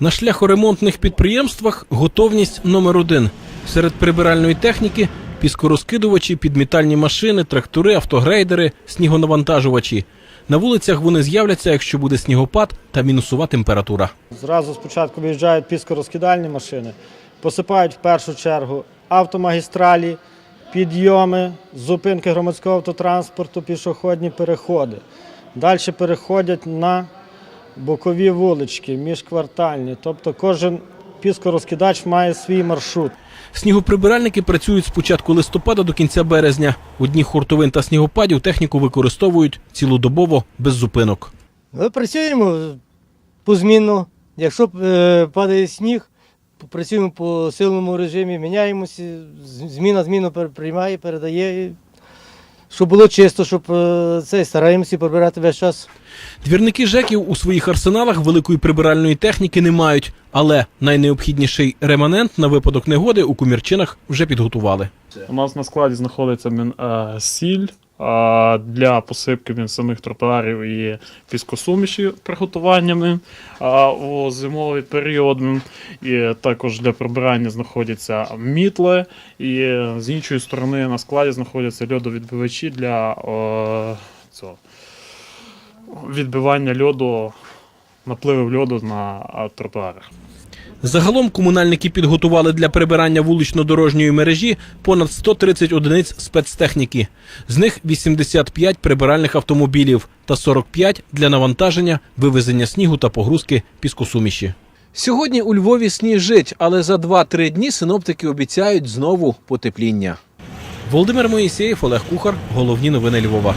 На шляхоремонтних підприємствах готовність номер один. Серед прибиральної техніки піскорозкидувачі, підмітальні машини, трактори, автогрейдери, снігонавантажувачі. На вулицях вони з'являться, якщо буде снігопад та мінусова температура. Зразу спочатку виїжджають піскорозкидальні машини, посипають в першу чергу автомагістралі, підйоми, зупинки громадського автотранспорту, пішохідні переходи. Далі переходять на бокові вулички, міжквартальні. Тобто кожен піскорозкидач має свій маршрут. Снігоприбиральники працюють з початку листопада до кінця березня. У дні хуртовин та снігопадів техніку використовують цілодобово без зупинок. Ми працюємо позмінно. Якщо е, падає сніг, працюємо по сильному режимі, міняємося, зміна зміну приймає, передає. Щоб було чисто, щоб е, це стараємося прибирати весь час. Двірники ЖЕКів у своїх арсеналах великої прибиральної техніки не мають, але найнеобхідніший реманент на випадок негоди у кумірчинах вже підготували. У нас на складі знаходиться е, сіль для посипки він самих тротуарів і піскосуміші приготуваннями у зимовий період. І також для прибирання знаходяться мітли. І з іншої сторони на складі знаходяться льодовідбивачі для цього, відбивання льоду, напливів льоду на тротуарах. Загалом комунальники підготували для прибирання вулично-дорожньої мережі понад 130 одиниць спецтехніки. З них 85 прибиральних автомобілів та 45 для навантаження, вивезення снігу та погрузки піскосуміші. Сьогодні у Львові сніжить, але за 2-3 дні синоптики обіцяють знову потепління. Володимир Моїсеєв, Олег Кухар. Головні новини Львова.